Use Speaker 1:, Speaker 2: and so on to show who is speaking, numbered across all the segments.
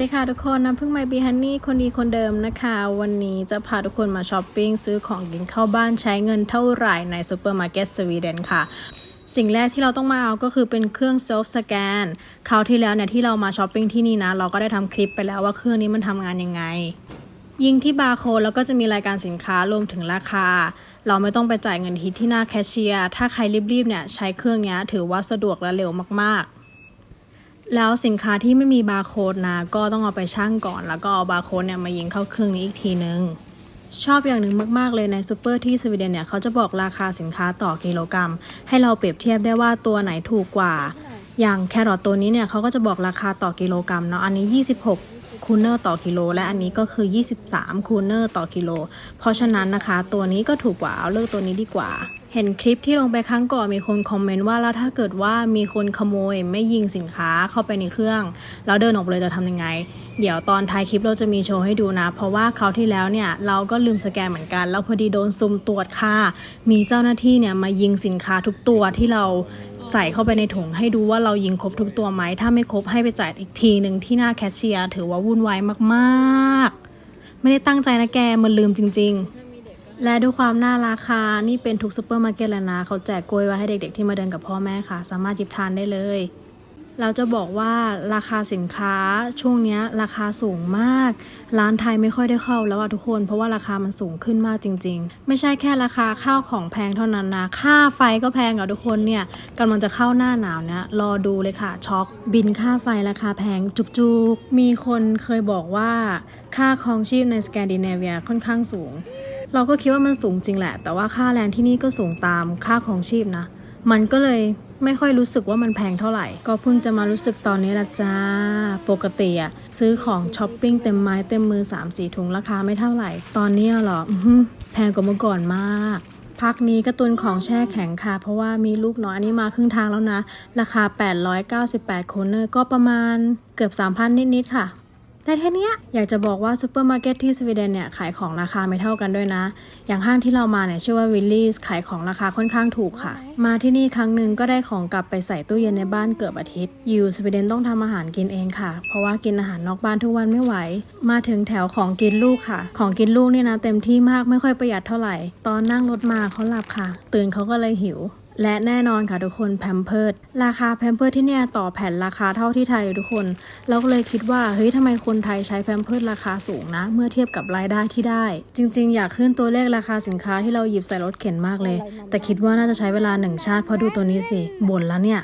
Speaker 1: สวัสดีค่ะทุกคนน้ำพึ่งไมบีฮันนี่คนดีคนเดิมนะคะ วันนี้จะพาทุกคนมาช้อปปิ้งซื้อของกินเข้าบ้านใช้เงินเท่าไหร่ในซูเปอร์มาร์เก็ตสวีเดนค่ะ สิ่งแรกที่เราต้องมาเอาก็คือเป็นเครื่องเซลฟ์สแกนคราวที่แล้วเนี่ยที่เรามาช้อปปิ้งที่นี่นะ เราก็ได้ทำคลิปไปแล้วว่าเครื่องนี้มันทำงานยังไง ยิงที่บาร์โค้ดแล้วก็จะมีรายการสินค้ารวมถึงราคา เราไม่ต้องไปจ่ายเงินที่ที่หน้าแคชเชียร์ถ้าใครรีบๆเนี่ยใช้เครื่องนี้ถือว่าสะดวกและเร็วมากๆ แล้วสินค้าที่ไม่มีบาร์โค้ดนะ ก็ต้องเอาไปชั่งก่อน แล้วก็เอาบาร์โค้ดเนี่ยมายิงเข้าเครื่องนี้อีกทีนึง ชอบอย่างหนึ่งมาก ๆ เลยในซูเปอร์ที่สวีเดนเนี่ย เขาจะบอกราคาสินค้าต่อกิโลกรัม ให้เราเปรียบเทียบได้ว่าตัวไหนถูกกว่า อย่างแครอทตัวนี้เนี่ยเขาก็จะบอกราคาต่อกิโลกรัมเนาะอันนี้ 26คูเนอร์ต่อกิโลและอันนี้ก็คือ 23คูเนอร์ต่อกิโล เพราะฉะนั้นนะคะ ตัวนี้ก็ถูกกว่าเอาเลือกตัวนี้ดีกว่า เห็นคลิปที่ลงไปครั้งก่อนมีคนคอมเมนต์ว่าแล้วถ้าเกิดว่ามีคนขโมยไม่ยิงสินค้าเข้าไปในเครื่อง แล้วเดินออกไปเลยจะทำยังไง เดี๋ยวตอนท้ายคลิปเราจะมีโชว์ให้ดูนะ เพราะว่าคราวที่แล้วเนี่ยเราก็ลืมสแกนเหมือนกัน แล้วพอดีโดนซุ่มตรวจค่ะ มีเจ้าหน้าที่เนี่ยมายิงสินค้าทุกตัวที่เราใส่เข้าไปในถุงให้ดูว่าเรายิงครบทุกตัวไหมถ้าไม่ครบให้ไปจ่ายอีกทีหนึ่งที่หน้าแคชเชียร์ถือว่าวุ่นวายมากๆ ไม่ได้ตั้งใจนะแกมันลืมจริง ๆ และด้วยความน่ารักค่ะนี่เป็นทุกซูเปอร์มาร์เก็ตแล้วนะ เขาแจกกล้วยไว้ให้เด็กๆที่มาเดินกับพ่อแม่ค่ะ สามารถหยิบทานได้เลย เราจะบอกว่าราคาสินค้าช่วงนี้ราคาสูงมาก ร้านไทยไม่ค่อยได้เข้าแล้วอะทุกคน เพราะว่าราคามันสูงขึ้นมากจริง ๆ ไม่ใช่แค่ราคาข้าวของแพงเท่านั้นนะ ค่าไฟก็แพงอะทุกคนเนี่ยกำลังจะเข้าหน้าหนาวเนี่ยรอดูเลยค่ะช็อก บินค่าไฟราคาแพงจุกๆ มีคนเคยบอกว่าค่าครองชีพในสแกนดิเนเวียค่อนข้างสูง เราก็คิดว่ามันสูงจริงแหละ แต่ว่าค่าแรงที่นี่ก็สูงตามค่าของชีพนะ มันก็เลยไม่ค่อยรู้สึกว่ามันแพงเท่าไหร่ ก็เพิ่งจะมารู้สึกตอนนี้ละจ้า ปกติอะซื้อของช้อปปิ้งเต็มไม้เต็มมือ3 4ถุงราคาไม่เท่าไหร่ ตอนนี้หรออื้อหือแพงกว่าเมื่อก่อนมากพักนี้กระตุนของแช่แข็งค่ะ เพราะว่ามีลูกน้อยอันนี้มาครึ่งทางแล้วนะ ราคา 898 โคเนอร์ก็ประมาณเกือบ 3,000 นิด ๆ ค่ะ แต่แค่เนี้ยอยากจะบอกว่าซูเปอร์มาร์เก็ตที่สวีเดนเนี่ยขายของราคาไม่เท่ากันด้วยนะ อย่างห้างที่เรามาเนี่ยชื่อว่าวิลลี่ขายของราคาค่อนข้างถูกค่ะ มาที่นี่ครั้งหนึ่งก็ได้ของกลับไปใส่ตู้เย็นในบ้านเกือบอาทิตย์ อยู่สวีเดนต้องทำอาหารกินเองค่ะ เพราะว่ากินอาหารนอกบ้านทุกวันไม่ไหว มาถึงแถวของกินลูกค่ะ ของกินลูกเนี่ยนะเต็มที่มากไม่ค่อยประหยัดเท่าไหร่ ตอนนั่งรถมาเขาหลับค่ะ ตื่นเขาก็เลยหิว และแน่นอนค่ะทุกคนแพมเพิร์ดราคาแพมเพิร์ดที่เนี่ยต่อแผ่นราคาเท่าที่ไทยเลยทุกคนเราก็เลยคิดว่าเฮ้ยทำไมคนไทยใช้แพมเพิร์ดราคาสูงนะ เมื่อเทียบกับรายได้ที่ได้ จริง ๆ อยากขึ้นตัวเลขราคาสินค้าที่เราหยิบใส่รถเข็นมากเลย แต่คิดว่าน่าจะใช้เวลาหนึ่งชาติเพราะดูตัวนี้สิบ่นแล้วเนี่ย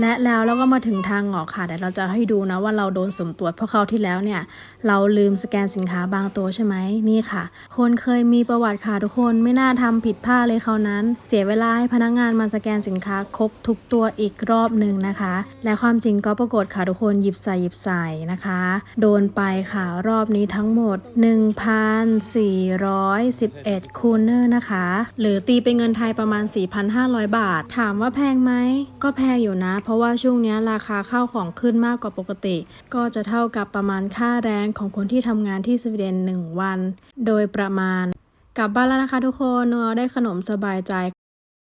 Speaker 1: และแล้วเราก็มาถึงทางออกค่ะเดี๋ยวเราจะให้ดูนะว่าเราโดนสมตรวจเพราะคราวที่แล้วเนี่ย เราลืมสแกนสินค้าบางตัวใช่ไหมนี่ค่ะ คนเคยมีประวัติค่ะทุกคนไม่น่าทำผิดพลาดเลยคราวนั้น เสียเวลาให้พนักงานมาสแกนสินค้าครบทุกตัวอีกรอบหนึ่งนะคะ และความจริงก็ปรากฏค่ะทุกคนหยิบใส่หยิบใส่นะคะ โดนไปค่ะรอบนี้ทั้งหมด 1,411คูเนอร์นะคะ หรือตีเป็นเงินไทยประมาณ 4,500 บาท ถามว่าแพงไหมก็แพงอยู่นะเพราะว่าช่วงนี้ราคาข้าวของขึ้นมากกว่าปกติ ก็จะเท่ากับประมาณค่าแรงของคนที่ทำงานที่สวีเดน 1 วัน โดยประมาณ กลับบ้านแล้วนะคะทุกคนนัวได้ขนมสบายใจ